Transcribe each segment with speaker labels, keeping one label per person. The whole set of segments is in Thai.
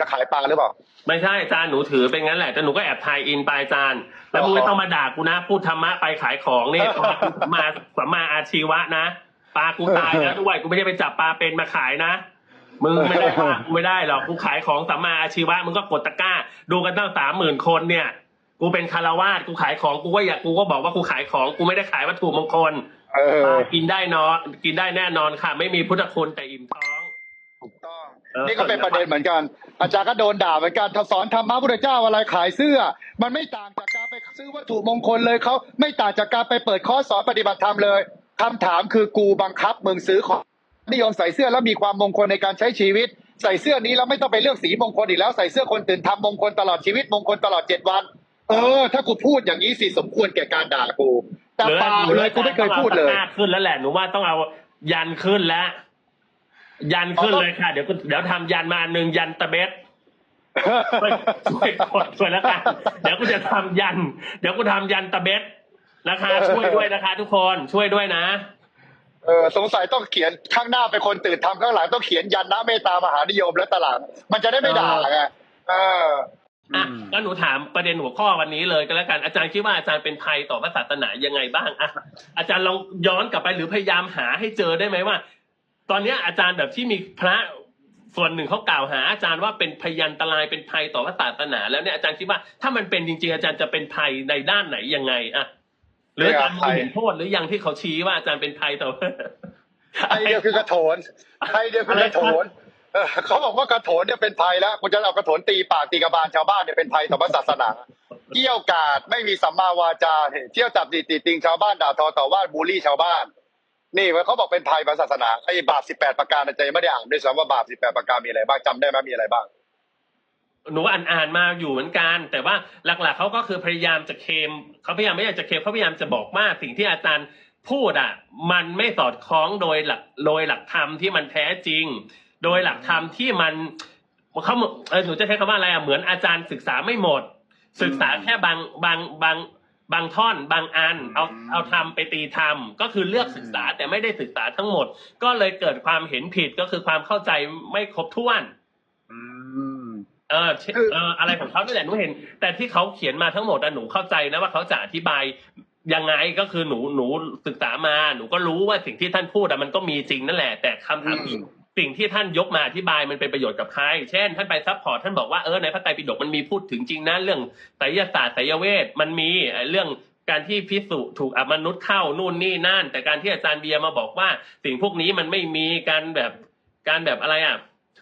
Speaker 1: จะขายปลาหรือเปล่า
Speaker 2: ไม่ใช่อาจารย์หนูถือเป็นงั้นแหละแต่หนูก็แอบทายอินไปอาจารย์แล้วมึงไม่ต้องมาด่ากูนะ พูดธรรมะไปขายของนี่สัมมาสัมมาอาชีวะนะปลากูตายแล้วด้วยกูไม่ได้ไปจับปลาเป็นมาขายนะมึงไม่ได้ว่ากูไม่ได้หรอกกูขายของสัมมาอาชีวะมึงก็กดตะกร้า ดูกันตั้งสามหมื่นคนเนี่ย กูเป็นคารวาสกูขายของกูก็อยากกูก็บอกว่ากูขายของกูไม่ได้ขายวัตถุมงคล
Speaker 1: เออ
Speaker 2: กินได้นอนกินได้แน่นอนค่ะ ไม่มีพุทธคุณแต่อิ่มท้อง
Speaker 1: ถูกต้อง
Speaker 2: เออ
Speaker 1: นี่ก็เป็นประเด็นเหมือนกัน อาจารย์ก็โดนด่าเหมือนกันถ้าสอนธรรมะพุทธเจ้าอะไรขายเสื้อ มันไม่ต่างจากการไปซื้อวัตถุมงคลเลยเขาไม่ต่างจากการไปเปิดคอร์สสอนปฏิบัติธรรมเลยคำถามคือกูบังคับมึงซื้อของนิยมใส่เสื้อแล้วมีความมงคลในการใช้ชีวิต ใส่เสื้อนี้แล้วไม่ต้องไปเลือกสีมงคลอีกแล้วใส่เสื้อคนตื่นทำมงคลตลอดชีวิตมงคลตลอดเจ็ดวัน เออ ถ้ากูพูดอย่างนี้สิสมควรแก่การด่ากูแต่เปล่าเลยกูไม่เคยพูดเลย
Speaker 2: หรืออาจารย์ต้องอาตะกร้าขึ้นแล้วแหละหนูว่าต้องเอายันขึ้นแล้ว ยันขึ้นเลยค่ะ เดี๋ยวกูเดี๋ยวทำยันมาอันหนึ่งยันตะเบ็ดช่วยช่วยกดช่วยแล้วกันเดี๋ยวกูจะทำยัน เดี๋ยวกูทำยันตะเบ็ดนะคะ ช่วยด้วยนะคะ ทุกคนช่วยด้วยนะ
Speaker 1: เออสงสัยต้องเขียนข้างหน้าเป็นคนตื่นทำข้างหลังต้องเขียนยันนะเมตตามหานิยมและตลาดมันจะได้ไม่ด่าไงเออ
Speaker 2: อะก็หนูถามประเด็นหัวข้อวันนี้เลยก็แล้วกันอาจารย์คิดว่าอาจารย์เป็นภัยต่อพระศาสนายังไงบ้างอะอาจารย์ลองย้อนกลับไปหรือพยายามหาให้เจอได้ไหมว่า ตอนนี้อาจารย์แบบที่มีพระส่วนหนึ่งเขากล่าวหาอาจารย์ว่าเป็นพยันตรายเป็นภัยต่อพระศาสนา แล้วเนี่ยอาจารย์คิดว่าถ้ามันเป็นจริง ๆ อาจารย์จะเป็นภัยในด้านไหนยังไงอะหรืออาจารย์มองเห็นโทษหรือยังที่เขาชี้ว่าอาจารย์เป็นภัยต่อ
Speaker 1: ไอเดียวคือกระโถนไอเดียวคือกระโถนเขาบอกว่ากระโถนเนี่ยเป็นภัยแล้วกูจะเอากระโถนตีปากตีกระบาลชาวบ้านเนี่ยเป็นภัยต่อพระศาสนาเกี่ยวกาดไม่มีสัมมาวาจาเที่ยวจับตีตีติงชาวบ้านด่าทอต่อว่าบูลลี่ชาวบ้าน นี่เขาบอกเป็นภัยพระศาสนาไอ้บาปสิบแปดประการอาจารย์ไม่ได้อ่านด้วยซ้ำว่าบาปสิบแปดประการมีอะไรบ้างจำได้ไหมมีอะไรบ้าง
Speaker 2: หนูอ่านอ่านมาอยู่เหมือนกัน แต่ว่าหลักๆเขาก็คือพยายามจะเคมเขาพยายามไม่อยากจะเคมเขาพยายามจะบอกว่าสิ่งที่อาจารย์พูดอะ มันไม่สอดคล้องโดยหลักโดยหลักธรรมที่มันแท้จริง โดยหลักธรรมที่มันเขาหนูจะใช้คำว่าอะไรอะเหมือนอาจารย์ศึกษาไม่หมด ศึกษาแค่บางบางบาง บางท่อนบางอันเอาเอาทำไปตีทำก็คือเลือกศึกษาแต่ไม่ได้ศึกษาทั้งหมด ก็เลยเกิดความเห็นผิดก็คือความเข้าใจไม่ครบถ้วน
Speaker 1: อืม
Speaker 2: เออเช่นเอออะไรของเขานี่แหละหนูเห็น แต่ที่เขาเขียนมาทั้งหมดอะหนูเข้าใจนะว่าเขาจะอธิบายยังไงก็คือหนูหนูศึกษามา หนูก็รู้ว่าสิ่งที่ท่านพูดอะมันก็มีจริงนั่นแหละ แต่คำถามคือ สิ่งที่ท่านยกมาอธิบายมันเป็นประโยชน์กับใคร เช่น ท่านไปซัพพอร์ตท่านบอกว่าเออในพระไตรปิฎกมันมีพูดถึงจริงนะเรื่องไสยศาสตร์ไสยเวทมันมีเรื่องการที่พิสุถูกอมนุษย์เข้านู่นนี่นั่น แต่การที่อาจารย์เบียร์มาบอกว่า สิ่งพวกนี้มันไม่มีการแบบการแบบอะไรอะ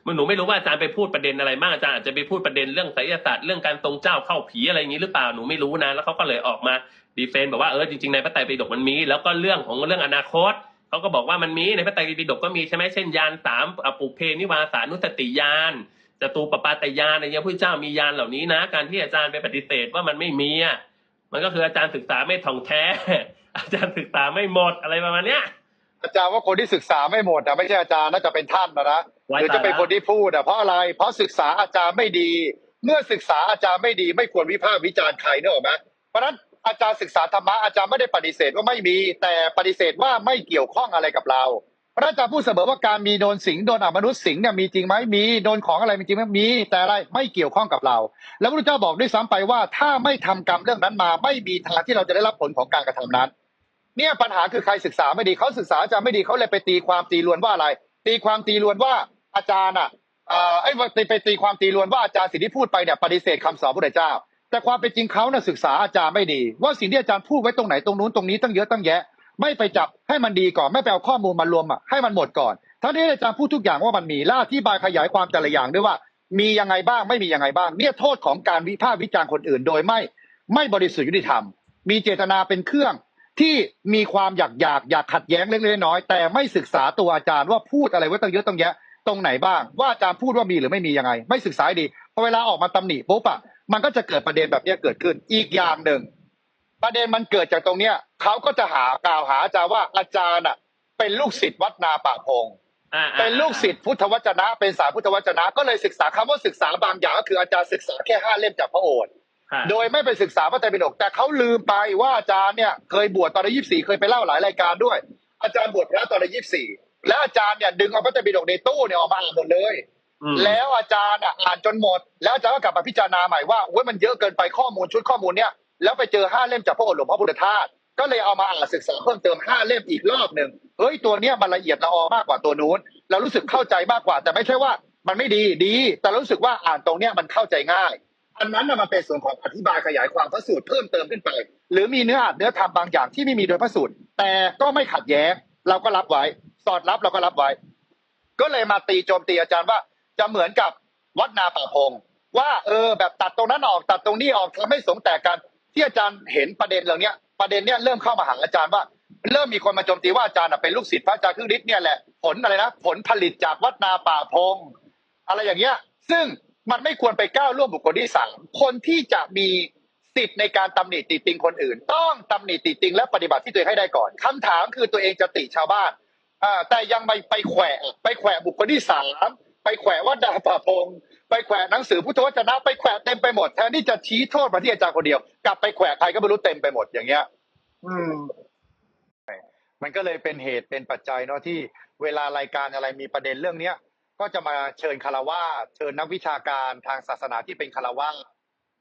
Speaker 2: มันหนูไม่รู้ว่าอาจารย์ไปพูดประเด็นอะไรบ้างอาจารย์อาจจะไปพูดประเด็นเรื่องไสยศาสตร์เรื่องการทรงเจ้าเข้าผีอะไรอย่างนี้หรือเปล่าหนูไม่รู้นะแล้วเขาก็เลยออกมาดีเฟนต์บอกว่าเออจริงๆในพระไตรปิฎกมันมี แล้วก็เรื่องของเรื่องอนาคต เขาก็บอกว่ามันมีในพระไตรปิฎกก็มีใช่ไหมเช่นยานสามอปุเพนิวาสานุสติยานจตูปปาตยานอะไรเงี้ยพระเจ้ามียานเหล่านี้นะ การที่อาจารย์ไปปฏิเสธว่ามันไม่มีอะมันก็คืออาจารย์ศึกษาไม่ถ่องแท้ อาจารย์ศึกษาไม่หมดอะไรประมาณเนี้ย
Speaker 1: อาจารย์ว่าคนที่ศึกษาไม่หมดนะไม่ใช่อาจารย์น่าจะเป็นท่านนะนะ
Speaker 2: ไว้
Speaker 1: หรือจะเป็น
Speaker 2: ตายละ
Speaker 1: คนที่พูดอะเพราะอะไร เพราะศึกษาอาจารย์ไม่ดี เมื่อศึกษาอาจารย์ไม่ดี ไม่ควรวิพากษ์วิจารณ์ใครเนกอะไหมเพราะฉะนั้น อาจารย์ศึกษาธรรมะอาจารย์ไม่ได้ปฏิเสธว่าไม่มี แต่ปฏิเสธว่าไม่เกี่ยวข้องอะไรกับเราพระฉะนั้นอาจารย์พูดเสมอว่าการมีโดนสิงโดนอมนุษย์สิงเนี่ยมีจริงไหมมีโดนของอะไรมีจริงไหมมี แต่อะไรไม่เกี่ยวข้องกับเรา แล้วพระเจ้าบอกด้วยซ้ำไปว่าถ้าไม่ทำกรรมเรื่องนั้นมา ไม่มีทางที่เราจะได้รับผลของการกระทำนั้น เนี่ยปัญหาคือใครศึกษาไม่ดีเขาศึกษาอาจารย์ไม่ดีเขาเลยไปตีความตีลวนว่าอะไร ตีความตีลวนว่าอาจารย์อะไอ้ไปไปตีความตีลวนว่าอาจารย์สิ่งที่พูดไปเนี่ยปฏิเสธคำสอนพระเจ้า แต่ความเป็นจริงเขาน่ะศึกษาอาจารย์ไม่ดี ว่าสิ่งที่อาจารย์พูดไว้ตรงไหนตรงนู้นตรงนี้ตั้งเยอะตั้งแยะ ไม่ไปจับให้มันดีก่อนไม่ไปเอาข้อมูลมารวมอะให้มันหมดก่อนทั้งที่อาจารย์พูดทุกอย่างว่ามันมีและอธิบายขยายความแต่ละอย่างด้วยว่า มียังไงบ้างไม่มียังไงบ้าง เนี่ยโทษของการวิพากษ์วิจารณ์คนอื่นโดยไม่ ไม่บริสุทธิ์ยุติธรรม มีเจตนาเป็นเครื่องที่มีความอยากอยากอยากขัดแย้งเล็กๆน้อยแต่ไม่ศึกษาตัวอาจารย์ว่าพูดอะไรไว้ตั้งเยอะตั้งแยะ ตรงไหนบ้าง ว่าอาจารย์พูดว่ามีหรือไม่มียังไง ไม่ศึกษาดีพอเวลาออกมาตำหนิปุ๊บอะ มันก็จะเกิดประเด็นแบบเนี้ยเกิดขึ้น อีกอย่างหนึ่ง ประเด็นมันเกิดจากตรงเนี้ยเขาก็จะหากล่าวหาอาจารย์ว่าอาจารย์อะเป็นลูกศิษย์วัดนาป่าพง
Speaker 2: อ่าๆ
Speaker 1: เป็นลูกศิษย์พุทธวจนะ เป็นสายพุทธวจนะ ก็เลยศึกษาคำว่าศึกษาบางอย่างก็คืออาจารย์ศึกษาแค่ห้าเล่มจากพระโอษฐ์
Speaker 2: ค่ะ
Speaker 1: โดยไม่ไปศึกษาพระไตรปิฎกแต่เขาลืมไปว่าอาจารย์เนี่ยเคยบวชตอนอายุยี่สี่เคยไปเล่าหลายรายการด้วย อาจารย์บวชพระตอนอายุยี่สี่และอาจารย์เนี่ยดึงเอาพระไตรปิฎกในตู้เนี่ยออกมาอ่านหมดเลย
Speaker 2: อืม
Speaker 1: แล้วอาจารย์อ่านจนหมด แล้วอาจารย์ก็กลับมาพิจารณาใหม่ว่าโอ้ยมันเยอะเกินไปข้อมูลชุดข้อมูลเนี้ยแล้วไปเจอห้าเล่มจากพระโอษฐ์หลวงพ่อพุทธทาสก็เลยเอามาอ่านศึกษาเพิ่มเติมห้าเล่มอีกรอบหนึ่งเฮ้ยตัวเนี้ยมันละเอียดละออมากกว่าตัวนู้น เรารู้สึกเข้าใจมากกว่า แต่ไม่ใช่ว่ามันไม่ดีดี แต่รู้สึกว่าอ่านตรงเนี้ยมันเข้าใจง่ายอันนั้นนะมันเป็นส่วนของอธิบายขยายความพระสูตรเพิ่มเติมขึ้นไป หรือมีเนื้อหาเนื้อธรรมบางอย่างที่ไม่มีโดยพระสูตรแต่ก็ไม่ขัดแย้งเราก็รับไว้ สอดรับเราก็รับไว้ ก็เลยมาตีโจมตีอาจารย์ว่า จะเหมือนกับวัดนาป่าพงว่าเออแบบตัดตรงนั้นออกตัดตรงนี้ออกทำให้สงแตกกันที่อาจารย์เห็นประเด็นเหล่านี้ประเด็นเนี้ยเริ่มเข้ามาหาอาจารย์ว่า เริ่มมีคนมาโจมตีว่าอาจารย์เป็นลูกศิษย์พระอาจารย์ครึ่งฤทธิ์เนี่ยแหละผลอะไรนะผลผลิตจากวัดนาป่าพงอะไรอย่างเงี้ย ซึ่งมันไม่ควรไปก้าวล่วงบุคคลที่สามคนที่จะมีสิทธิ์ในการตำหนิติติงคนอื่น ต้องตำหนิติติงและปฏิบัติที่ตัวเองให้ได้ก่อนคำถามคือตัวเองจะติชาวบ้านอ่าแต่ยังไปไปแขวะไปแขวะบุคคลที่สาม ไปแขวะวัดดาป่าพงไปแขวะหนังสือพุทธวจนะไปแขวะเต็มไปหมดแทนที่จะชี้โทษมาที่อาจารย์คนเดียว กลับไปแขวะใครก็ไม่รู้เต็มไปหมดอย่างเงี้ย อืม มันก็เลยเป็นเหตุเป็นปัจจัยเนาะที่เวลารายการอะไรมีประเด็นเรื่องเนี้ยก็จะมาเชิญคารวะเชิญนักวิชาการทางศาสนาที่เป็นคารวะ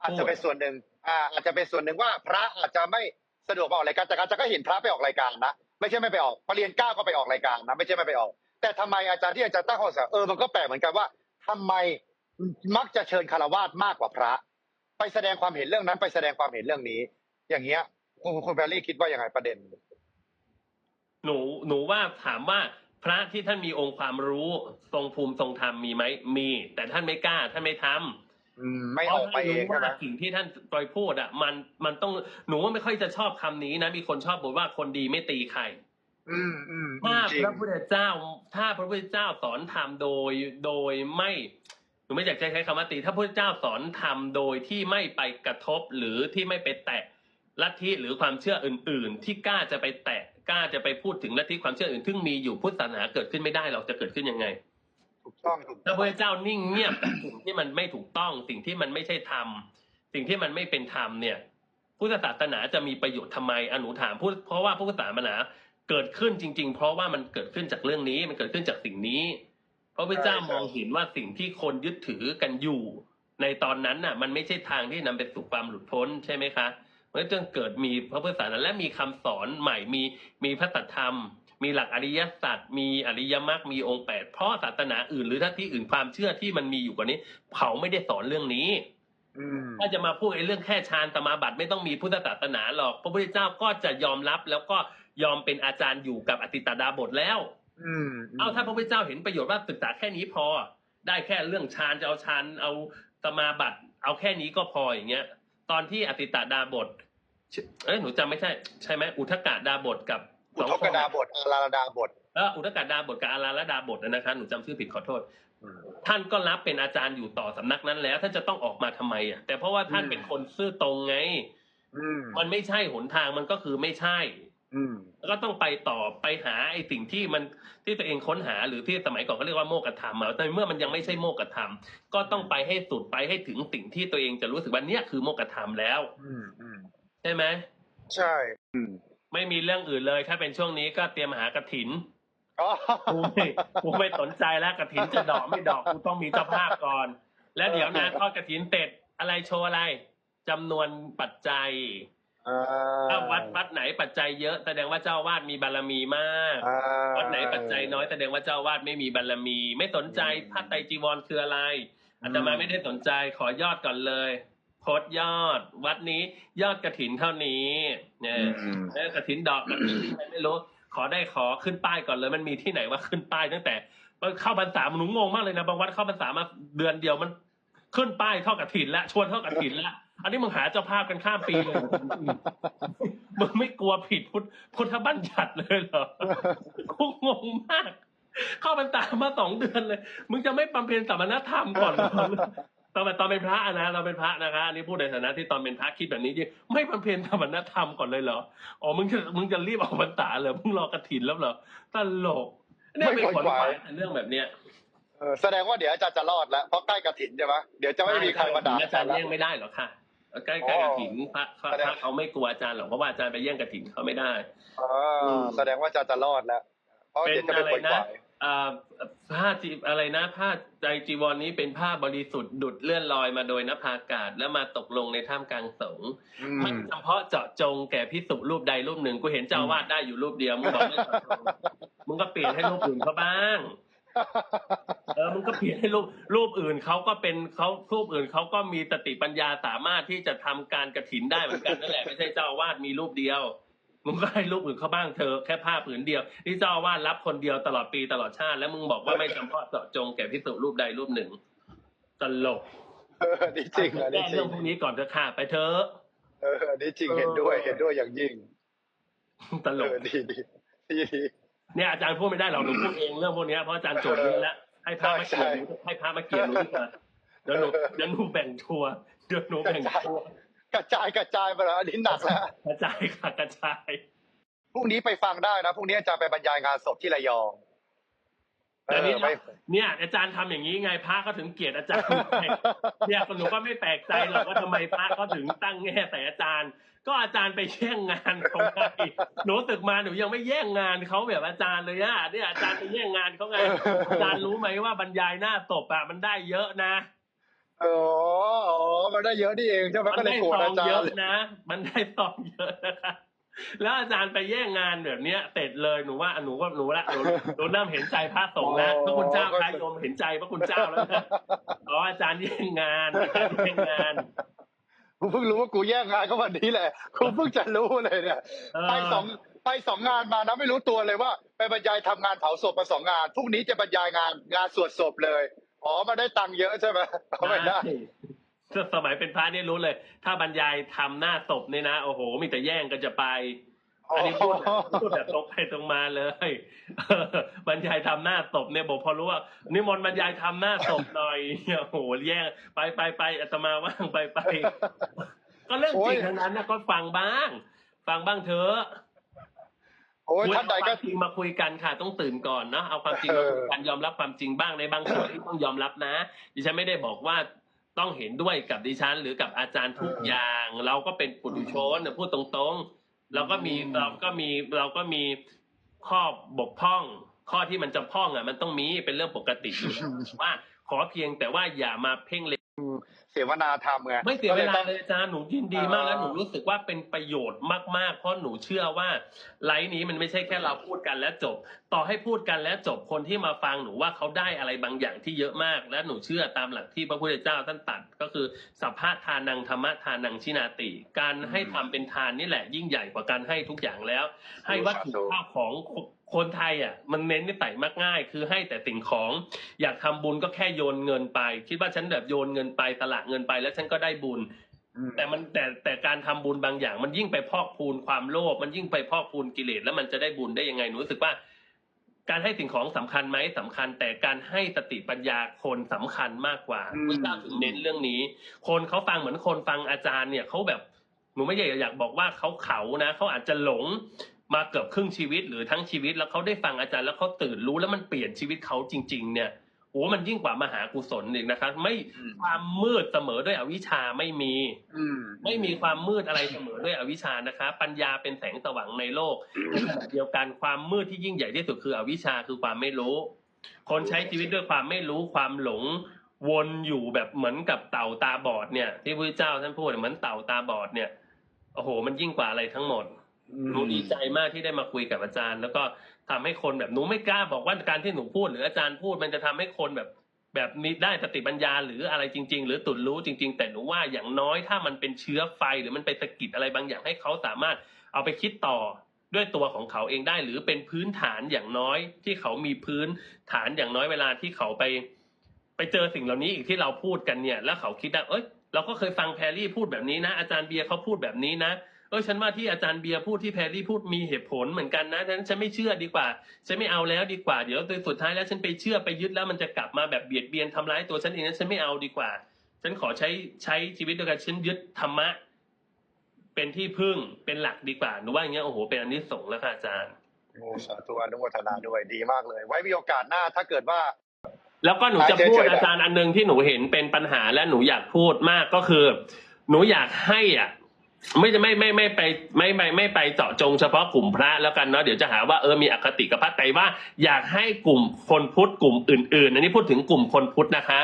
Speaker 1: อาจจะเป็นส่วนหนึ่งอ่าอาจจะเป็นส่วนหนึ่งว่า พระอาจจะไม่สะดวกมาออกรายการแต่อาจารย์ก็เห็นพระไปออกรายการนะไม่ใช่ไม่ไปออกปรริญญาเก้าก็ไปออกรายการนะไม่ใช่ไม่ไปออก แต่ทำไมอาจารย์ที่อาจารย์ตั้งข้อสังเกตเออมันก็แปลกเหมือนกันว่าทำไมมักจะเชิญคารวะมากกว่าพระ ไปแสดงความเห็นเรื่องนั้น ไปแสดงความเห็นเรื่องนี้ อย่างเงี้ยคุณคุณแพรรี่คิดว่ายังไงประเด็น
Speaker 2: หนูหนูว่าถามว่าพระที่ท่านมีองค์ความรู้ทรงภูมิทรงธรรมมีไหมมี แต่ท่านไม่กล้าท่านไม่ทำ
Speaker 1: อืมไม่ออกไปเอง
Speaker 2: พ
Speaker 1: ใช่
Speaker 2: ราะ
Speaker 1: ไหม
Speaker 2: ท่านรู้ว่าสิ่งที่ท่านปล่อยพูดอะ มันมันต้องหนูว่าไม่ค่อยจะชอบคำนี้นะมีคนชอบบอกว่าคนดีไม่ตีใคร
Speaker 1: อืมอืม
Speaker 2: ถ้า
Speaker 1: จริง
Speaker 2: พระพุทธเจ้า ถ้าพระพุทธเจ้าสอนธรรมโดยโดยไม่หนูไม่อยากจะใช้คำว่าตีถ้าพระพุทธเจ้าสอนธรรมโดยที่ไม่ไปกระทบหรือที่ไม่ไปแตะลัทธิหรือความเชื่ออื่น ๆ ที่กล้าจะไปแตะกล้าจะไปพูดถึงลัทธิความเชื่ออื่นซึ่งมีอยู่พุทธศาสนาเกิดขึ้นไม่ได้เราจะเกิดขึ้นยังไง
Speaker 1: ถูกต้องถูก
Speaker 2: ถ้าพระเจ้านิ่งเงียบกับสิ่งที่มันไม่ถูกต้องสิ่งที่มันไม่ใช่ธรรม สิ่งที่มันไม่เป็นธรรมเนี่ย พุทธศาสนาจะมีประโยชน์ทำไมอะหนูถามพูดเพราะว่าพุทธศาสนา เกิดขึ้นจริง ๆ เพราะว่ามันเกิดขึ้นจากเรื่องนี้มันเกิดขึ้นจากสิ่งนี้เพราะพระเจ้ามองเห็นว่าสิ่งที่คนยึดถือกันอยู่ ในตอนนั้นน่ะ มันไม่ใช่ทางที่นำไปสู่ความหลุดพ้นใช่ไหมคะดังนั้นจึงเกิดมีพระพุทธศาสนาและมีคำสอนใหม่มีมีพระสัทธรรม มีหลักอริยสัจมีอริยมรรคมีองค์แปดเพราะศาสนาอื่นหรือถ้าที่อื่นความเชื่อที่มันมีอยู่กว่านี้เขาไม่ได้สอนเรื่องนี้ ถ้าจะมาพูดไอ้เรื่องแค่ฌานสมาบัติไม่ต้องมีพุทธศาสนาหรอก พระพุทธเจ้าก็จะยอมรับแล้วก็ยอมเป็นอาจารย์อยู่กับอติตดาบทแล้ว
Speaker 1: อืม
Speaker 2: เอาถ้าพระพุทธเจ้าเห็นประโยชน์ว่าศึกษาแค่นี้พอ ได้แค่เรื่องฌานจะเอาฌานเอาสมาบัติเอาแค่นี้ก็พออย่างเงี้ย ตอนที่อติตดาบทชื่อเอ้ยหนูจำไม่ใช่ใช่ไหมอุทกาดาบทกับ
Speaker 1: อุทกดาบทอาราดาบท
Speaker 2: เอออุทกาดาบทกับอาราลดาบทนะคะหนูจำชื่อผิดขอโทษ
Speaker 1: อืม
Speaker 2: ท่านก็รับเป็นอาจารย์อยู่ต่อสำนักนั้นแล้ว ท่านจะต้องออกมาทำไมอะ แต่เพราะว่าท่าน
Speaker 1: อืม
Speaker 2: เป็นคนซื่อตรงไง
Speaker 1: อืม
Speaker 2: มันไม่ใช่หนทางมันก็คือไม่ใช่
Speaker 1: อืม
Speaker 2: แล้วก็ต้องไปต่อไปหาไอ้สิ่งที่มันที่ตัวเองค้นหาหรือที่สมัยก่อนเขาเรียกว่าโมกขธรรมอะแต่เมื่อมันยังไม่ใช่โมกขธรรม ก็ต้องไปให้สุดไปให้ถึงสิ่งที่ตัวเองจะรู้สึกว่าเนี่ยคือโมกขธรรมแล้ว
Speaker 1: อืมอืม
Speaker 2: ใช่ไหม
Speaker 1: ใช่อืม
Speaker 2: ไม่มีเรื่องอื่นเลย ถ้าเป็นช่วงนี้ก็เตรียมหากระถิน
Speaker 1: อ๋อ
Speaker 2: กูไม่กูไม่สนใจแล้วกระถินจะดอกไม่ดอกกูต้องมีเจ้าภาพก่อน แล้วเดี๋ยวนะทอดกระถินเสร็จอะไรโชว์อะไรจำนวนปัจจัย
Speaker 1: อ่า
Speaker 2: ถ้าวัดวัดไหนปัจจัยเยอะแสดงว่าเจ้าวาดมีบารมีมาก
Speaker 1: อ่า
Speaker 2: วัดไหนปัจจัยน้อยแสดงว่าเจ้าวาดไม่มีบารมี ไม่สนใจพระไตรจีวรคืออะไรอาตมาไม่ได้สนใจขอยอดก่อนเลยโพสต์ยอด วัดนี้ยอดกระถินเท่านี้เนี่ย
Speaker 1: อืม
Speaker 2: แล้วกระถินดอกกระถินอะไรไม่รู้ ขอได้ขอขึ้นป้ายก่อนเลย มันมีที่ไหนว่าขึ้นป้ายตั้งแต่เข้าพรรษาหนูงงมากเลยนะบางวัดเข้าพรรษามาเดือนเดียวมันขึ้นป้ายเท่ากับถินละชวนเท่ากับถินละอันนี้มึงหาเจ้าภาพกันข้ามปีเลยมึงไม่กลัวผิดพุทธพุทธบัญญัติเลยเหรอกูงงมาก เข้าพรรษามาสองเดือนเลย มึงจะไม่บำเพ็ญสมณธรรมก่อนเหรอ ตอนเป็นตอนเป็นพระอะนะ เราเป็นพระนะคะอันนี้พูดในฐานะที่ตอนเป็นพระคิดแบบนี้จริงไม่บำเพ็ญสมณธรรมก่อนเลยเหรออ๋อมึงจะมึงจะรีบออกพรรษาเหรอมึงรอกระถินแล้วเหรอตลกเนี่ยเป็นผลขวายเรื่องแบบเนี้ย
Speaker 1: เออแสดงว่าเดี๋ยวอาจารย์จะรอดแล้วเพราะใกล้กระถินใช่ไหมเดี๋ยวจะไม่มีใครมาด่า
Speaker 2: อาจารย์แย่งไม่ได้หรอกค่ะใกล้ใกล้กระถินพระพระ
Speaker 1: แสดง
Speaker 2: พระเขาไม่กลัวอาจารย์หรอกเพราะว่าอาจารย์ไปแย่งกระถินเขาไม่ได้
Speaker 1: อ่าแสดงว่าอาจารย์จะรอดแล้วเพราะเดี๋ยวจะเป็น
Speaker 2: เป็น
Speaker 1: คน
Speaker 2: อะไร
Speaker 1: ข
Speaker 2: นะ
Speaker 1: วาย
Speaker 2: อ่า ผ้าจีอะไรนะผ้าใจจีวรนี้เป็นผ้าบริสุทธิ์ดุดเลื่อนลอยมาโดยนภาอากาศ แล้วมาตกลงในท่ามกลางสงฆ์
Speaker 1: อื
Speaker 2: ไม่
Speaker 1: ม
Speaker 2: เฉพาะเจาะจงแก่พิสุรูปใดรูปหนึ่งกูเห็นเจ้าอาวาดได้อยู่รูปเดียวมึงบอกไม่เจาะจงมึงก็เปลี่ยนให้รูปอื่นเขาบ้างเออมึงก็เปลี่ยนให้รูปรูปอื่นเขาก็เป็นเขารูปอื่นเขาก็มีสติปัญญาสามารถที่จะทำการกระถินได้เหมือนกันนั่นแหละไม่ใช่เจ้าอาวาดมีรูปเดียว มึงก็ให้รูปอื่นเขาบ้างเธอะแค่ผ้าผืนเดียวนี่เจ้าอาวาดรับคนเดียวตลอดปีตลอดชาติ แล้วมึงบอกว่าไม่จำเพาะเจาะจงแก่พิสุรูปใดรูปหนึ่งตลก
Speaker 1: เออนี่จริงอัน
Speaker 2: แก้
Speaker 1: นี้จริ
Speaker 2: เรื่องงพวกนี้ก่อนเถอะค่ะไปเถอะ
Speaker 1: เอออันนี้จริงเห็นด้วยเห็นด้วยอย่างยิ่ง
Speaker 2: ตล
Speaker 1: เอก อดีดีดีดี
Speaker 2: เนี่ยอาจารย์พูดไม่ได้หรอกหนูพูดเองเรื่องพวกเนี้ยเพราะอาจารย์โจทย์เยอะแล้วให้พระมาเขียนหนูให้พระมาเขียนหนูดีกว่าเดี๋ยวหนูเดี๋ยวหนูแบ่งทัวร์เดี๋ยวหนูแบ่งทัวร์
Speaker 1: กระจายกระจายไปแล้วอันนี้หนักแล้ว
Speaker 2: กระจายค่ะกระจาย
Speaker 1: พรุ่งนี้ไปฟังได้นะพรุ่งนี้อาจารย์ไปบรรยายงานศพที่ระยองเอ
Speaker 2: แต่
Speaker 1: อ
Speaker 2: นี่
Speaker 1: ไป
Speaker 2: เนี่ย อาจารย์ทำอย่างนี้ไงพระก็ถึงเกลียดอาจารย์เนี่ยหนูก็ไม่แปลกใจหรอกว่าทำไมพระเขาถึงตั้งแง่ใส่อาจารย์ ก็อาจารย์ไปแย่งงานเขาไงหนูตึกมาหนูยังไม่แย่งงานเขาแบบอาจารย์เลยอะเนี่ยอาจารย์ไปแย่งงานเขาไงอาจารย์รู้ไหมว่าบรรยายหน้าศพอะมันได้เยอะนะ
Speaker 1: อ๋ออ๋อมันได้เยอะนี่เองใช่ไหม
Speaker 2: มัน
Speaker 1: ก็เลย
Speaker 2: ได้
Speaker 1: โกรธ
Speaker 2: ซอ
Speaker 1: อางจา
Speaker 2: เย
Speaker 1: ร
Speaker 2: อะ
Speaker 1: ย์
Speaker 2: นะ มันได้ซองเยอะนะคะ แล้วอาจารย์ไปแย่งงานแบบเนี้ยเสร็จเลยหนูว่าหนูก็หนูละหนูหนูเริ่มเห็นใจพระสงฆ์แล้วพระคุณเจ้าพระโยมเห็นใจพระคุณเจ้าแล้วนะอ๋ออาจารย์แย่งงานอาจารย์แย่งงาน
Speaker 1: กูเพิ่งรู้ว่ากูแย่งงานก็วันนี้แหละกูเพิ่งจะรู้เลยเนี่ย
Speaker 2: เออ
Speaker 1: ไปสองไปสองงานมานะไม่รู้ตัวเลยว่า ไปบรรยายทำงานเผาศพมาสองงานพรุ่งนี้จะบรรยายงานงานสวดศพเลย อ๋อมาได้ตังค์เยอะใช่ไหมเอาไม่ได้
Speaker 2: สมัยเป็นพระเนี่ยรู้เลย ถ้าบรรยายทำหน้าศพเนี่ยนะ โอ้โห มีแต่แย่งกันจะไป อันนี้พูดพูดแบบตรงไปตรงมาเลย บรรยายทำหน้าศพเนี่ยบอกพอรู้ว่านิมนต์บรรยายทำหน้าศพหน่อยเนี่ยโอ้โหแย่งไปไปไปอาตมาว่างไปไปก็เรื่องจริงทั้งนั้นนะก็ฟังบ้าง ฟังบ้างเถอะ
Speaker 1: โอ้ย
Speaker 2: คุย
Speaker 1: ท่านใด
Speaker 2: เอาค
Speaker 1: ก็
Speaker 2: วามจริงมาคุยกันค่ะ ต้องตื่นก่อนเนาะเอาความจริงมาคุยกันยอมรับความจริงบ้างในบางส่วนที่ต้องยอมรับนะ ดิฉันไม่ได้บอกว่าต้องเห็นด้วยกับดิฉัน หรือกับอาจารย์ทุกอย่าง เราก็เป็นปุถุชนน่ะพูดตรงๆเราก็มีเราก็มีเราก็มีข้อบกพร่อง ข้อที่มันจะพร่องอะ มันต้องมีเป็นเรื่องปกติอยู่แล้วว่า ขอเพียงแต่ว่าอย่ามาเพ่งเล็ง
Speaker 1: เสวนาธรรมไง
Speaker 2: ไม่เสียเวลา
Speaker 1: ก็
Speaker 2: เลยอาจารย์หนูยินดีมาก
Speaker 1: เออ
Speaker 2: แล้วหนูรู้สึกว่าเป็นประโยชน์มาก ๆ เพราะหนูเชื่อว่าไลฟ์นี้มันไม่ใช่แค่เราพูดกันแล้วจบ ต่อให้พูดกันแล้วจบคนที่มาฟังหนูว่าเขาได้อะไรบางอย่างที่เยอะมาก และหนูเชื่อตามหลักที่พระพุทธเจ้าท่านตรัด ก็คือสัพพะทานังธรรมะทานังชินาติ การให้ทำเป็นทานนี่แหละ ยิ่งใหญ่กว่าการให้ทุกอย่างแล้ว ให้วัตถุข้าวของ คนไทยอะมันเน้นนิสัยมากง่าย คือให้แต่สิ่งของ อยากทำบุญก็แค่โยนเงินไป คิดว่าฉันแบบโยนเงินไปตละเงินไป แล้วฉันก็ได้บุญ
Speaker 1: อืม
Speaker 2: แต่มันแต่แต่การทำบุญบางอย่าง มันยิ่งไปพอกพูนความโลภมันยิ่งไปพอกพูนกิเลสแล้วมันจะได้บุญได้ยังไงหนูรู้สึกว่า การให้สิ่งของสำคัญไหมสำคัญ แต่การให้สติปัญญาคนสำคัญมากกว่า
Speaker 1: อืม
Speaker 2: พระเจ้าถึงเน้นเรื่องนี้ คนเขาฟังเหมือนคนฟังอาจารย์เนี่ยเขาแบบหนูไม่อยากอยากบอกว่าเขาเขานะเขาอาจจะหลง มาเกือบครึ่งชีวิตหรือทั้งชีวิตแล้วเขาได้ฟังอาจารย์แล้วเขาตื่นรู้แล้วมันเปลี่ยนชีวิตเขาจริง ๆ เนี่ยโอ้มันยิ่งกว่ามหากุศลอีกนะครับ ไม่
Speaker 1: อืม
Speaker 2: ความมืดเสมอด้วยอวิชชาไม่มี
Speaker 1: อืม
Speaker 2: ไม่มีความมืดอะไรเสมอด้วยอวิชชานะคะปัญญาเป็นแสงสว่างในโลกในขณะเดียวกันความมืดที่ยิ่งใหญ่ที่สุดคืออวิชชาคือความไม่รู้ คนใช้ชีวิตด้วยความไม่รู้ความหลงวนอยู่แบบเหมือนกับเต่าตาบอดเนี่ย ที่พระเจ้าท่านพูดเหมือนเต่าตาบอดเนี่ยโอ้โห มันยิ่งกว่าอะไรทั้งหมด หนูดีใจมากที่ได้มาคุยกับอาจารย์ แล้วก็ทำให้คนแบบหนูไม่กล้าบอกว่าการที่หนูพูด หรืออาจารย์พูดมันจะทำให้คนแบบแบบนี้ได้สติปัญญาหรืออะไรจริง ๆ หรือตุนรู้จริง ๆ แต่หนูว่าอย่างน้อยถ้ามันเป็นเชื้อไฟหรือมันไปสะกิดอะไรบางอย่างให้เขาสามารถเอาไปคิดต่อด้วยตัวของเขาเองได้ หรือเป็นพื้นฐานอย่างน้อยที่เขามีพื้นฐานอย่างน้อยเวลาที่เขาไป ไปเจอสิ่งเหล่านี้อีกที่เราพูดกันเนี่ย แล้วเขาคิดว่าเอ้ยเราก็เคยฟังแพรรี่พูดแบบนี้นะ อาจารย์เบียร์เขาพูดแบบนี้นะ เออฉันว่าที่อาจารย์เบียร์พูดที่แพรรี่พูดมีเหตุผลเหมือนกันนะฉะนั้นฉันไม่เชื่อดีกว่า ฉันไม่เอาแล้วดีกว่า เดี๋ยวโดยสุดท้ายแล้วฉันไปเชื่อไปยึดแล้วมันจะกลับมาแบบเบียดเบียนทำร้ายตัวฉันเองนั้นฉันไม่เอาดีกว่า ฉันขอใช้ใช้ชีวิตด้วยกันฉันยึดธรรมะ เป็นที่พึ่งเป็นหลักดีกว่าหนูว่าอย่างเงี้ยโอ้โหเป็นอันนี้สงส์แล้วค่ะอาจารย์
Speaker 1: โอ้สาธุอนุโมทนาด้วยดีมากเลย ไว้มีโอกาสหน้าถ้าเกิดว่า
Speaker 2: แล้วก็หนูจะ
Speaker 1: อะ
Speaker 2: พูด
Speaker 1: เฉยๆ
Speaker 2: อาจารย์อันหนึงที่หนูเห็นเป็นปัญหาและหนูอยากพูดมากก็คือ หนูอยากให้อะ ไม่จะไม่ไม่ไม่ไปไม่ไม่ไม่ไปเจาะจงเฉพาะกลุ่มพระแล้วกันเนาะเดี๋ยวจะหาว่าเออมีอคติกับพระไตว่า อยากให้กลุ่มคนพุทธกลุ่มอื่น ๆ อันนี้พูดถึงกลุ่มคนพุทธนะคะ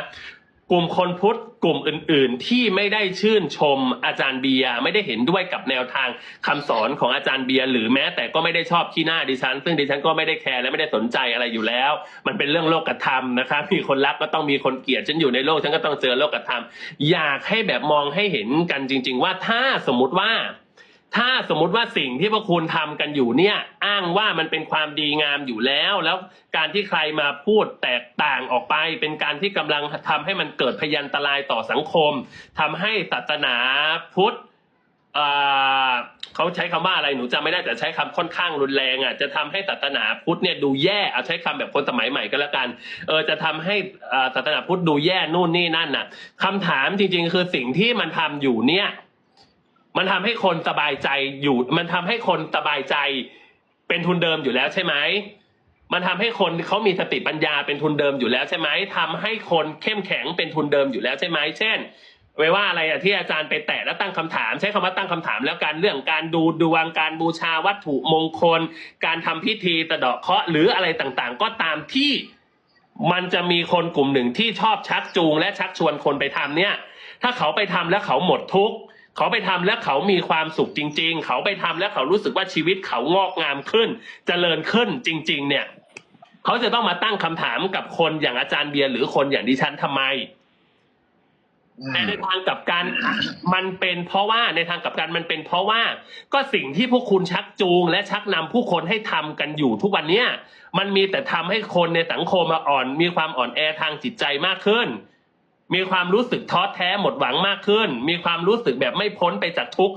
Speaker 2: กลุ่มคนพุทธกลุ่มอื่น ๆ ที่ไม่ได้ชื่นชมอาจารย์เบียร์ไม่ได้เห็นด้วยกับแนวทางคำสอนของอาจารย์เบียร์หรือแม้แต่ก็ไม่ได้ชอบขี้หน้าดิฉัน ซึ่งดิฉันก็ไม่ได้แคร์และไม่ได้สนใจอะไรอยู่แล้ว มันเป็นเรื่องโลกธรรมนะคะมีคนรักก็ต้องมีคนเกลียดฉันอยู่ในโลกฉันก็ต้องเจอโลกธรรม อยากให้แบบมองให้เห็นกันจริง ๆ ว่าถ้าสมมติว่า ถ้าสมมุติว่าสิ่งที่พวกคุณทำกันอยู่เนี่ย อ้างว่ามันเป็นความดีงามอยู่แล้ว แล้วการที่ใครมาพูดแตกต่างออกไป เป็นการที่กำลังทำให้มันเกิดพยันตรายต่อสังคมทำให้ศาสนาพุทธเเขาใช้คำว่าอะไรหนูจำไม่ได้แต่ใช้คำค่อนข้างรุนแรงอะจะทำให้ศาสนาพุทธเนี่ยดูแย่เอาใช้คำแบบคนสมัยใหม่ก็แล้วกันเออจะทำให้ศาสนาพุทธดูแย่นู่นนี่นั่นน่ะคำถามจริง ๆ คือสิ่งที่มันทำอยู่เนี่ย มันทำให้คนสบายใจอยู่ มันทำให้คนสบายใจเป็นทุนเดิมอยู่แล้วใช่ไหมมันทำให้คนเขามีสติปัญญาเป็นทุนเดิมอยู่แล้วใช่ไหมทำให้คนเข้มแข็งเป็นทุนเดิมอยู่แล้วใช่ไหมเช่นไว้ว่าอะไรอะที่อาจารย์ไปแตะแล้วตั้งคำถาม ใช้คำว่าตั้งคำถาม แล้วการเรื่องการดูดวงการบูชาวัตถุมงคล การทำพิธีตะเดาะเคราะห์หรืออะไรต่างๆ ก็ตามที่มันจะมีคนกลุ่มหนึ่งที่ชอบชักจูงและชักชวนคนไปทำเนี่ย ถ้าเขาไปทำแล้วเขาหมดทุกข์ เขาไปทำแล้วเขามีความสุขจริง ๆ เขาไปทำแล้วเขารู้สึกว่าชีวิตเขางอกงามขึ้นเจริญขึ้นจริง ๆ เนี่ยเขาจะต้องมาตั้งคำถามกับคนอย่างอาจารย์เบียร์หรือคนอย่างดิฉันทำไมแต่ในทางกลับกันมันเป็นเพราะว่าในทางกลับกันมันเป็นเพราะว่าก็สิ่งที่พวกคุณชักจูง และชักนำผู้คนให้ทำกันอยู่ทุกวันเนี้ยมันมีแต่ทำให้คนในสังคมมาอ่อน มีความอ่อนแอทางจิตใจมากขึ้น มีความรู้สึกท้อแท้หมดหวังมากขึ้น มีความรู้สึกแบบไม่พ้นไปจากทุกข์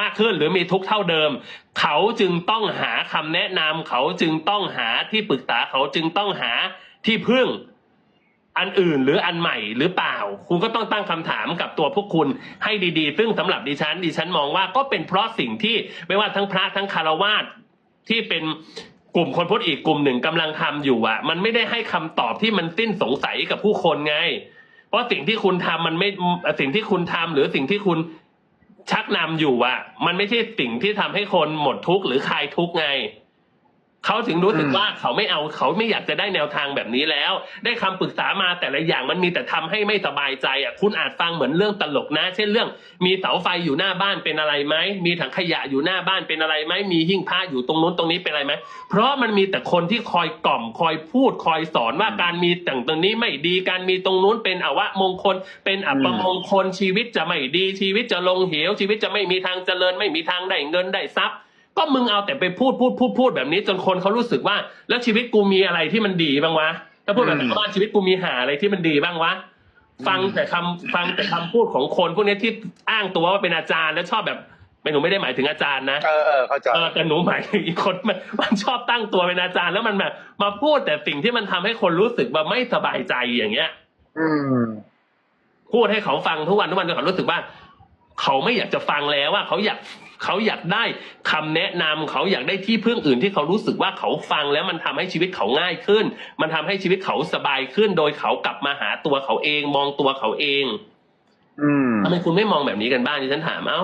Speaker 2: มากขึ้นหรือมีทุกข์เท่าเดิม เขาจึงต้องหาคำแนะนำเขาจึงต้องหาที่ปรึกษาเขาจึงต้องหาที่พึ่งอันอื่นหรืออันใหม่หรือเปล่า คุณก็ต้องตั้งคำถามกับตัวพวกคุณให้ดีๆ ซึ่งสำหรับดิฉัน ดิฉันมองว่าก็เป็นเพราะสิ่งที่ไม่ว่าทั้งพระทั้งคารวาสที่เป็นกลุ่มคนพุทธอีกกลุ่มหนึ่งกำลังทำอยู่อะมันไม่ได้ให้คำตอบที่มันสิ้นสงสัยกับผู้คนไง เพราะสิ่งที่คุณทำมันไม่สิ่งที่คุณทำหรือสิ่งที่คุณชักนำอยู่อะมันไม่ใช่สิ่งที่ทำให้คนหมดทุกข์หรือคลายทุกข์ไง เขาถึงรู้สึก
Speaker 1: อืม
Speaker 2: ว่าเขาไม่เอาเขาไม่อยากจะได้แนวทางแบบนี้แล้ว ได้คำปรึกษามาแต่ละอย่างมันมีแต่ทำให้ไม่สบายใจอะคุณอาจฟังเหมือนเรื่องตลกนะ เช่นเรื่อง มีเสาไฟอยู่หน้าบ้านเป็นอะไรไหมมีถังขยะอยู่หน้าบ้านเป็นอะไรไหมมีหิ้งผ้าอยู่ตรงนู้นตรงนี้เป็นอะไรไหมเพราะมันมีแต่คนที่คอยกล่อมคอยพูดคอยสอนว่าการมีต่างตรงนี้ไม่ดีการมีตรงนู้นเป็นอวะมงคล เป็นอัปมงคลชีวิตจะไม่ดีชีวิตจะลงเหวชีวิตจะไม่มีทางเจริญ ไม่มีทางได้เงินได้ทรัพย์ ก็มึงเอาแต่ไปพูดพูดพูดพูดแบบนี้ จนคนเขารู้สึกว่า แล้วชีวิตกูมีอะไรที่มันดีบ้างวะถ้าพูดแบบ
Speaker 1: อืม
Speaker 2: ชาวบ้านชีวิตกูมีหาอะไรที่มันดีบ้างวะฟังแต่คำฟังแต่คำพูดของคนพวกนี้ที่อ้างตัวว่าเป็นอาจารย์แล้วชอบแบบไม่หนูไม่ได้หมายถึงอาจารย์นะ
Speaker 1: เออเออเข้าใจ
Speaker 2: เออแต่หนูหมายถึงอีกคนมันมันชอบตั้งตัวเป็นอาจารย์ แล้วมันแบบมาพูดแต่สิ่งที่มันทำให้คนรู้สึกว่าไม่สบายใจอย่างเงี้ย
Speaker 1: อืม
Speaker 2: พูดให้เขาฟังทุกวันทุกวันจนเขารู้สึกว่า เขาไม่อยากจะฟังแล้วว่าเขาอยากเขาอยากได้คำแนะนำเขาอยากได้ที่พึ่งอื่นที่เขารู้สึกว่าเขาฟังแล้วมันทำให้ชีวิตเขาง่ายขึ้น มันทำให้ชีวิตเขาสบายขึ้น โดยเขากลับมาหาตัวเขาเอง มองตัวเขาเอง
Speaker 1: อืม
Speaker 2: ทำไมคุณไม่มองแบบนี้กันบ้างดิฉันถามเอ้า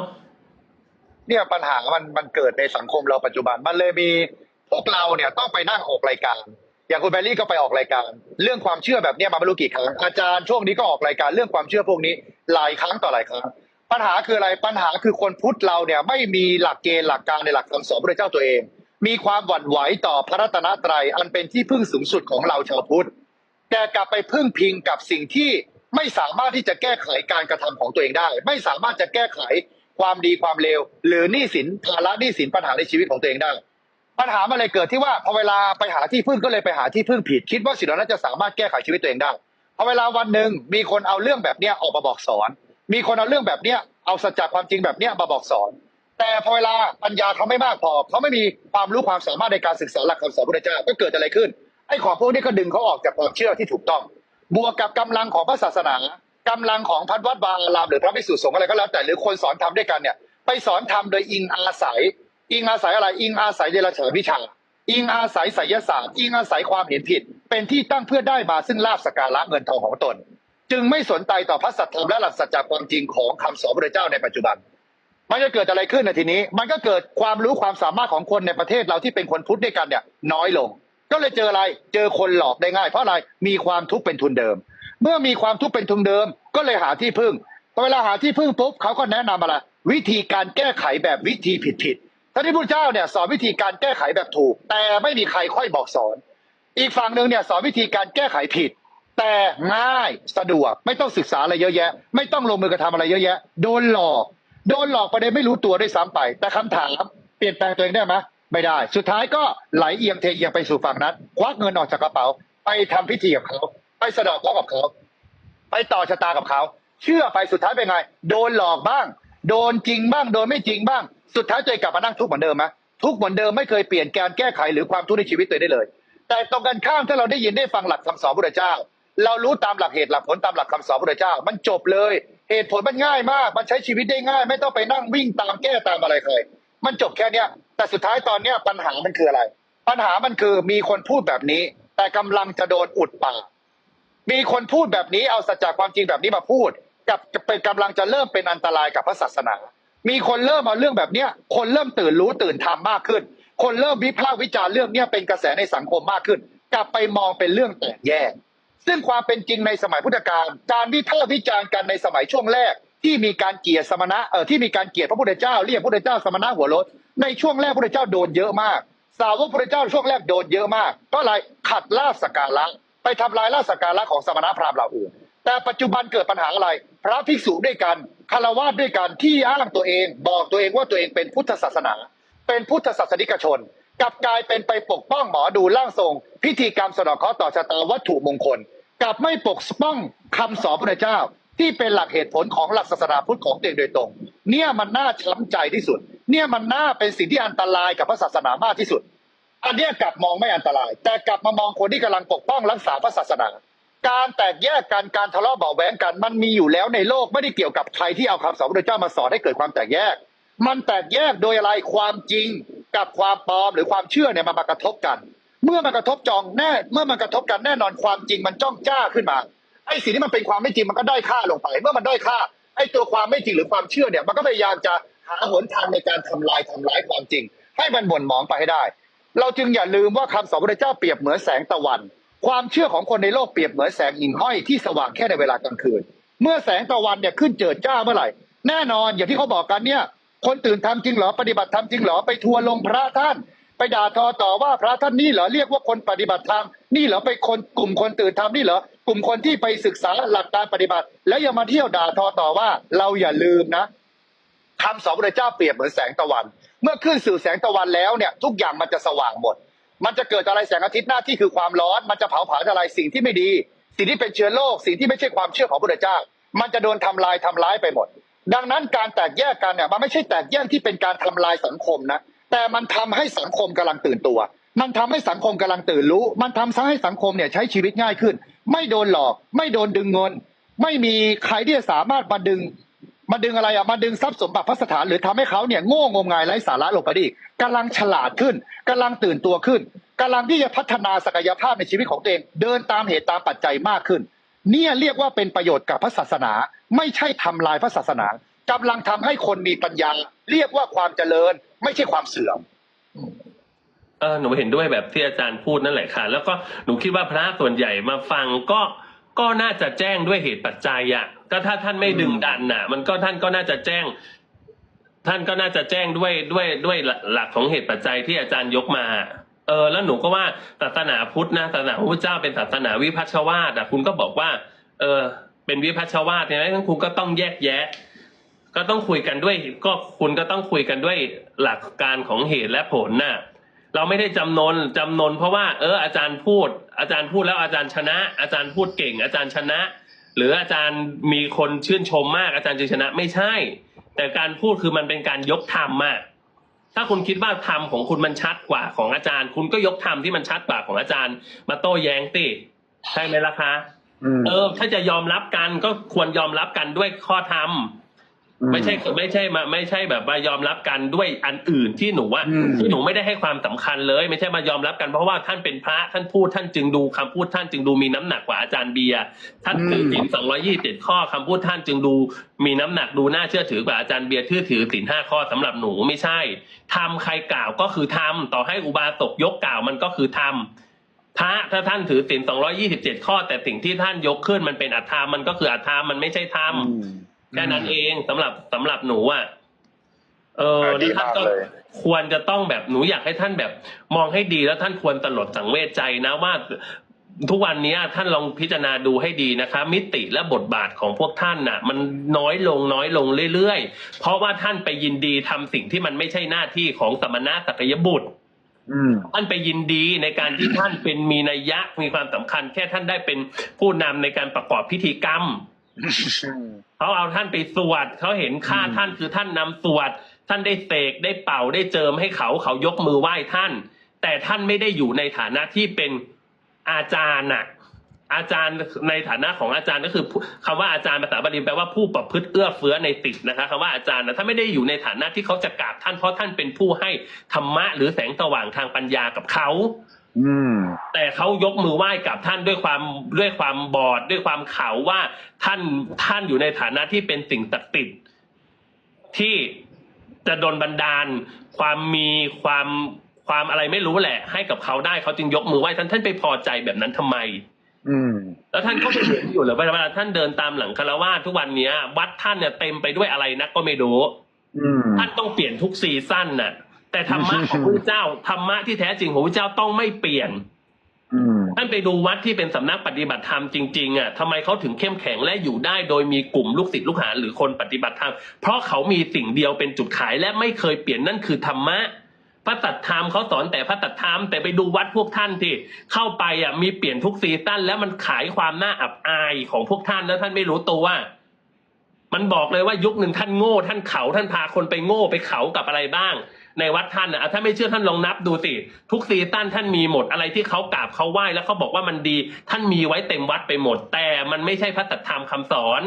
Speaker 1: เนี่ยปัญหามันมันเกิดในสังคมเราปัจจุบันมันเลยมีพวกเราเนี่ยต้องไปนั่งออกรายการอย่างคุณแบรี่ก็ไปออกรายการ เรื่องความเชื่อแบบเนี้ยมาไม่รู้กี่ครั้งอาจารย์ช่วงนี้ก็ออกรายการเรื่องความเชื่อพวกนี้หลายครั้งต่อหลายครั้ง ปัญหาคืออะไรปัญหาคือคนพุทธเราเนี่ยไม่มีหลักเกณฑ์หลักการในหลักคำสอนพระเจ้าตัวเอง มีความหวั่นไหวต่อพระรัตนตรัยอันเป็นที่พึ่งสูงสุดของเราชาวพุทธแต่กลับไปพึ่งพิงกับสิ่งที่ไม่สามารถที่จะแก้ไขการกระทำของตัวเองได้ ไม่สามารถจะแก้ไขความดีความเลวหรือหนี้สินภาระหนี้สินปัญหาในชีวิตของตัวเองได้ ปัญหามันเลยเกิดที่ว่าพอเวลาไปหาที่พึ่งก็เลยไปหาที่พึ่งผิด คิดว่าสิ่งนั้นจะสามารถแก้ไขชีวิตตัวเองได้พอเวลาวันหนึ่งมีคนเอาเรื่องแบบเนี้ยออกมาบอกสอน มีคนเอาเรื่องแบบเนี้ยเอาสัจจะความจริงแบบเนี้ยมาบอกสอน แต่พอเวลาปัญญาเขาไม่มากพอเขาไม่มีความรู้ความสามารถในการศึกษาหลักคำสอนพระเจ้าก็เกิดอะไรขึ้นไอ้ของพวกนี้ก็ดึงเขาออกจากความเชื่อที่ถูกต้อง บวกกับกำลังของพระศาสนากำลังของพัดวัดวาอารามหรือพระภิกษุสงฆ์อะไรก็แล้วแต่หรือคนสอนธรรมด้วยกันเนี่ยไปสอนธรรมโดยอิงอาศัย อิงอาศัยอะไรอิงอาศัยเดรัจฉานวิชาอิงอาศัยไสยศาสตร์อิงอาศัยความเห็นผิด เป็นที่ตั้งเพื่อได้มาซึ่งลาบสกการะเงินทองของตน จึงไม่สนใจต่อพระสัทธรรมและหลักสัจจความจริงของคำสอนพระเจ้าในปัจจุบัน มันจะเกิดอะไรขึ้นในทีนี้ มันก็เกิดความรู้ความสามารถของคนในประเทศเราที่เป็นคนพุทธด้วยกันเนี่ย น้อยลง ก็เลยเจออะไร เจอคนหลอกได้ง่าย เพราะอะไร มีความทุกข์เป็นทุนเดิม เมื่อมีความทุกข์เป็นทุนเดิม ก็เลยหาที่พึ่งพอเวลาหาที่พึ่งปุ๊บเขาก็แนะนำอะไรวิธีการแก้ไขแบบวิธีผิดผิดๆท่านที่พุทธเจ้าเนี่ยสอนวิธีการแก้ไขแบบถูก แต่ไม่มีใครค่อยบอกสอน อีกฝั่งหนึ่งเนี่ยสอนวิธีการแก้ไขผิด แต่ง่ายสะดวกไม่ต้องศึกษาอะไรเยอะแยะ ไม่ต้องลงมือกระทำอะไรเยอะแยะ โดนหลอก โดนหลอกไปได้ไม่รู้ตัวด้วยซ้ำไป แต่คำถามเปลี่ยนแปลงตัวเองได้ไหมไม่ได้ สุดท้ายก็ไหลเอียงเทเอียงไปสู่ฝั่งนั้น ควักเงินออกจากกระเป๋า ไปทำพิธีกับเขา ไปสะดอกเคราะห์กับเขา ไปต่อชะตากับเขา เชื่อไปสุดท้ายเป็นไง โดนหลอกบ้าง โดนจริงบ้าง โดนไม่จริงบ้าง สุดท้ายตัวเองกลับมานั่งทุกข์เหมือนเดิมไหมทุกข์เหมือนเดิมไม่เคยเปลี่ยนการแก้ไขหรือความทุกข์ในชีวิตตัวเองได้เลย แต่ตรงกันข้ามถ้าเราได้ยินได้ฟังหลักคำสอนพระเจ้า เรารู้ตามหลักเหตุหลักผลตามหลักคำสอนพระเจ้า มันจบเลย เหตุผลมันง่ายมาก มันใช้ชีวิตได้ง่าย ไม่ต้องไปนั่งวิ่งตามแก้ตามอะไรใครมันจบแค่เนี้ย แต่สุดท้ายตอนเนี้ยปัญหามันคืออะไร ปัญหามันคือมีคนพูดแบบนี้ แต่กำลังจะโดนอุดปากมีคนพูดแบบนี้เอาสัจจะความจริงแบบนี้มาพูด กับเป็นกำลังจะเริ่มเป็นอันตรายกับพระศาสนา มีคนเริ่มเอาเรื่องแบบเนี้ย คนเริ่มตื่นรู้ตื่นทำมากขึ้น คนเริ่มวิพากษ์วิจารณ์เรื่องเนี้ยเป็นกระแสในสังคมมากขึ้น กลับไปมองเป็นเรื่องแตกแยก ซึ่งความเป็นจริงในสมัยพุทธกาลการวิพากษ์วิจารณ์กันในสมัยช่วงแรก ที่มีการเกียดสมณะเอ่อที่มีการเกียดพระพุทธเจ้าเรียกพระพุทธเจ้าสมณะหัวรถในช่วงแรกพระพุทธเจ้าโดนเยอะมาก สาวกพระพุทธเจ้าช่วงแรกโดนเยอะมากเพราะอะไรขัดลาบสการะไปทำลายลาบสการะของสมณะพราหมณ์เหล่าอื่นแต่ปัจจุบันเกิดปัญหาอะไร พระภิกษุด้วยกันคารวะด้วยกันที่อ้างตัวเอง บอกตัวเองว่าตัวเองเป็นพุทธศาสนา เป็นพุทธศาสนิกชนกลับกลายเป็นไปปกป้องหมอดูร่างทรง พิธีกรรมสะเดอกเคราะห์ต่อชะตาวัตถุมงคล กลับไม่ปกป้องคำสอนพระเจ้า ที่เป็นหลักเหตุผลของหลักศาสนาพุทธของตัวเองโดยตรง เนี่ยมันน่าช้ำใจที่สุด เนี่ยมันน่าเป็นสิ่งที่อันตรายกับพระศาสนามากที่สุด อันนี้กลับมองไม่อันตราย แต่กลับมามองคนที่กำลังปกป้องรักษาพระศาสนาการแตกแยกกันการทะเลาะเบาแหวงกันมันมีอยู่แล้วในโลกไม่ได้เกี่ยวกับใครที่เอาคำสอนพระเจ้ามาสอนให้เกิดความแตกแยก มันแตกแยกโดยอะไรความจริงกับความปลอมหรือความเชื่อเนี่ยมันมากระทบกัน เมื่อมันกระทบจองแน่ เมื่อมันกระทบกันแน่นอนความจริงมันจ้องจ้าขึ้นมาไอ้สิ่งที่มันเป็นความไม่จริงมันก็ด้อยค่าลงไป เมื่อมันด้อยค่าไอ้ตัวความไม่จริงหรือความเชื่อเนี่ยมันก็พยายามจะหาหนทางในการทำลายทำร้ายความจริง ให้มันบ่นหมองไปให้ได้ เราจึงอย่าลืมว่าคำสอนพระเจ้าเปรียบเหมือนแสงตะวัน ความเชื่อของคนในโลกเปรียบเหมือนแสงหิ่งห้อยที่สว่างแค่ในเวลากลางคืน เมื่อแสงตะวันเนี่ยขึ้นเจิดจ้าเมื่อไหร่ แน่นอนอย่างที่เขาบอกกันเนี่ย คนตื่นทำจริงเหรอปฏิบัติธรรมจริงเหรอไปทัวร์ลงพระท่าน ด่าทอต่อว่าพระท่านนี่เหรอเรียกว่าคนปฏิบัติธรรมนี่เหรอไปคนกลุ่มคนตื่นทำนี่เหรอกลุ่มคนที่ไปศึกษาหลักการปฏิบัติ แล้วยังมาเที่ยวด่าทอต่อว่า เราอย่าลืมนะคำสอนพระเจ้าเปรียบเหมือนแสงตะวัน เมื่อขึ้นสู่แสงตะวันแล้วเนี่ย ทุกอย่างมันจะสว่างหมด มันจะเกิดอะไรแสงอาทิตย์หน้าที่คือความร้อน มันจะเผาผลาญอะไรสิ่งที่ไม่ดี สิ่งที่เป็นเชื้อโรคสิ่งที่ไม่ใช่ความเชื่อของพระเจ้า มันจะโดนทำลายทำร้ายไปหมด ดังนั้นการแตกแยกกันเนี่ยมันไม่ใช่แตกแยกที่เป็นการทำลายสังคมนะ แต่มันทำให้สังคมกำลังตื่นตัว มันทำให้สังคมกำลังตื่นรู้ มันทำให้สังคมเนี่ยใช้ชีวิตง่ายขึ้น ไม่โดนหลอก ไม่โดนดึงเงิน ไม่มีใครที่จะสามารถมาดึงมาดึงอะไรอะมาดึงทรัพย์สมบัติพระสถานหรือทำให้เขาเนี่ยโง่งมงายไร้สาระลงไปดอีกกำลังฉลาดขึ้นกำลังตื่นตัวขึ้นกำลังที่จะพัฒนาศักยภาพในชีวิตของตัวเอง เดินตามเหตุตามปัจจัยมากขึ้น เนี่ยเรียกว่าเป็นประโยชน์กับพระศาสนา ไม่ใช่ทำลายพระศาสนากำลังทำให้คนมีปัญญา เรียกว่าความเจริญ ไม่ใช่ความเสื่อม
Speaker 2: เออหนูเห็นด้วยแบบที่อาจารย์พูดนั่นแหละค่ะ แล้วก็หนูคิดว่าพระส่วนใหญ่มาฟังก็ก็น่าจะแจ้งด้วยเหตุปัจจัยอะก็ถ้าท่านไม่ดึงดันน่ะ มันก็ท่านก็น่าจะแจ้ง ท่านก็น่าจะแจ้งด้วยด้วยด้วยหลักของเหตุปัจจัยที่อาจารย์ยกมาเออแล้วหนูก็ว่าศาสนาพุทธนะศาสนาพระพุทธเจ้าเป็นศาสนาวิพัชวาตอะคุณก็บอกว่า เออ เป็นวิพัชวาตเนี่ยงั้นคุณก็ต้องแยกแยะ ก็ต้องคุยกันด้วยก็คุณก็ต้องคุยกันด้วยหลักการของเหตุและผลน่ะเราไม่ได้จำนนจำนน เพราะว่าเอออาจารย์พูด อาจารย์พูดแล้วอาจารย์ชนะ อาจารย์พูดเก่ง อาจารย์ชนะ หรืออาจารย์มีคนชื่นชมมากอาจารย์จึงชนะไม่ใช่ แต่การพูดคือมันเป็นการยกธรรมมากถ้าคุณคิดว่าธรรมของคุณมันชัดกว่าของอาจารย์ คุณก็ยกธรรมที่มันชัดกว่าของอาจารย์ มาโต้แย้งติใช่ไหมล่ะคะ
Speaker 1: อืม
Speaker 2: เออ ถ้าจะยอมรับกันก็ควรยอมรับกันด้วยข้อธรรม ไม่ใช่ไม่ใช่มาไม่ใช่แบบมายอมรับกันด้วยอันอื่นที่หนูว่า
Speaker 1: อืม
Speaker 2: ที่หนูไม่ได้ให้ความสำคัญเลย ไม่ใช่มายอมรับกันเพราะว่าท่านเป็นพระท่านพูดท่านจึงดูคำพูดท่านจึงดูมีน้ำหนักกว่าอาจารย์เบียร์ท่านถือศีลสองร้อยี่สิบข้อคำพูดท่านจึงดูมีน้ำหนักดูน่าเชื่อถือกว่าอาจารย์เบียร์ที่ถือศีลห้าข้อสำหรับหนูไม่ใช่ทำใครกล่าวก็คือทำต่อให้อุบาสกยกกล่าวมันก็คือทำพระถ้าท่านถือศีลสองร้อยี่สิบเจ็ดข้อ แต่สิ่งที่ท่านยกขึ้นมันเป็นอัตธรรมมันก็คืออัตธรรมมันไม่ใช่ธรรม
Speaker 1: อืม
Speaker 2: แค่นั้นเองสำหรับสำหรับหนูอะเออ
Speaker 1: เออดี
Speaker 2: แล้วท่านก็
Speaker 1: มากเลย
Speaker 2: ควรจะต้องแบบหนูอยากให้ท่านแบบ มองให้ดีแล้วท่านควรตลดสังเวชใจนะว่าทุกวันนี้ท่านลองพิจารณาดูให้ดีนะคะ มิติและบทบาทของพวกท่านน่ะ มันน้อยลงน้อยลงเรื่อยๆ เพราะว่าท่านไปยินดีทำสิ่งที่มันไม่ใช่หน้าที่ของสมณะสักยบุตร
Speaker 1: อืม
Speaker 2: ท่านไปยินดีในการที่ท่านเป็นมีนัยยะมีความสำคัญ แค่ท่านได้เป็นผู้นำในการประกอบพิธีกรรม เขาเอาท่านไปสวดเขาเห็นค่า
Speaker 1: อืม
Speaker 2: ท่านคือท่านนำสวด ท่านได้เสกได้เป่าได้เจิมให้เขาเขายกมือไหว้ท่าน แต่ท่านไม่ได้อยู่ในฐานะที่เป็นอาจารย์น่ะ อาจารย์ในฐานะของอาจารย์ก็คือผู้คำว่าอาจารย์ภาษาบาลีแปลว่าผู้ประพฤติเอื้อเฟื้อในติดนะคะคำว่าอาจารย์นะถ้านไม่ได้อยู่ในฐานะที่เขาจะกราบท่านเพราะท่านเป็นผู้ให้ธรรมะหรือแสงสว่างทางปัญญากับเขา
Speaker 1: อืม
Speaker 2: แต่เขายกมือไหว้กับท่านด้วยความด้วยความบอดด้วยความเขาว่าท่านท่านอยู่ในฐานะที่เป็นสิ่งศักดิ์สิทธิ์ที่จะดลบันดาล ความมีความความอะไรไม่รู้แหละ ให้กับเขาได้เขาจึงยกมือไหว้ท่านท่านไปพอใจแบบนั้นทำไม
Speaker 1: อืม
Speaker 2: แล้วท่านก็ไม่เห็นอยู่เหรือเวลาท่านเดินตามหลังคารวาสทุกวันเนี้ย วัดท่านเนี่ยเต็มไปด้วยอะไรนักก็ไม่รู้
Speaker 1: อืม
Speaker 2: ท่านต้องเปลี่ยนทุกซีซั่นน่ะ แต่ธรรมะของพระเจ้าธรรมะที่แท้จริงของพระเจ้าต้องไม่เปลี่ยน
Speaker 1: อืม
Speaker 2: ท่านไปดูวัดที่เป็นสำนักปฏิบัติธรรมจริงๆอะทำไมเขาถึงเข้มแข็งและอยู่ได้โดยมีกลุ่มลูกศิษย์ลูกหาหรือคนปฏิบัติธรรม เพราะเขามีสิ่งเดียวเป็นจุดขายและไม่เคยเปลี่ยนนั่นคือธรรมะพระตัดธรรมเขาสอนแต่พระตัดธรรมแต่ไปดูวัดพวกท่านที่เข้าไปอะมีเปลี่ยนทุกซีซั่นแล้วมันขายความน่าอับอายของพวกท่านแล้วท่านไม่รู้ตัวมันบอกเลยว่ายุคหนึ่งท่านโง่ ท่านเขาท่านพาคนไปโง่ไปเขากับอะไรบ้าง ในวัดท่านนะอะถ้าไม่เชื่อท่านลองนับดูสิทุกซีซั่นท่านมีหมดอะไรที่เขากราบเขาไหว้แล้วเขาบอกว่ามันดี ท่านมีไว้เต็มวัดไปหมด แต่มันไม่ใช่พระตัดธรรมคำสอน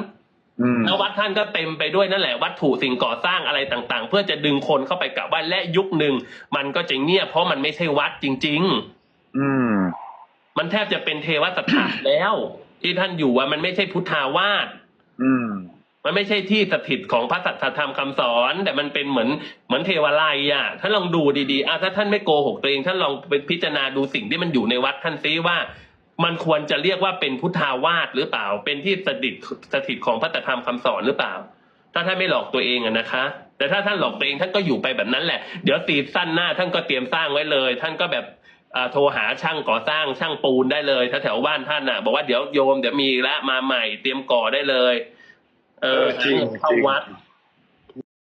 Speaker 1: อืม
Speaker 2: แล้ววัดท่านก็เต็มไปด้วยนั่นแหละวัตถุสิ่งก่อสร้างอะไรต่างๆ เพื่อจะดึงคนเข้าไปกราบไหว้และยุคหนึ่งมันก็จะเงียบเพราะมันไม่ใช่วัดจริง ๆ
Speaker 1: อืม
Speaker 2: มันแทบจะเป็นเทวสถานแล้ว ที่ท่านอยู่ว่ามันไม่ใช่พุทธาวาส
Speaker 1: อืม
Speaker 2: มันไม่ใช่ที่สถิตของพระสัทธรรมคำสอน แต่มันเป็นเหมือนเหมือนเทวไลยอะท่านลองดูดีๆอะถ้าท่านไม่โกหกตัวเองท่านลองไปพิจารณาดูสิ่งที่มันอยู่ในวัดท่านซิว่า มันควรจะเรียกว่าเป็นพุทธาวาสหรือเปล่า เป็นที่สถิตสถิตของพระสัทธรรมคำสอนหรือเปล่า ถ้าท่านไม่หลอกตัวเองอะนะคะ แต่ถ้าท่านหลอกตัวเองท่านก็อยู่ไปแบบนั้นแหละ เดี๋ยวตีสั้นหน้าท่านก็เตรียมสร้างไว้เลย ท่านก็แบบโทรหาช่างก่อสร้างช่างปูนได้เลยแถวบ้านท่านน่ะ บอกว่าเดี๋ยวโยมเดี๋ยวมีละมาใหม่เตรียมก่อได้เลย เออ
Speaker 1: เออจริง
Speaker 2: เข้า
Speaker 1: จริง
Speaker 2: วัด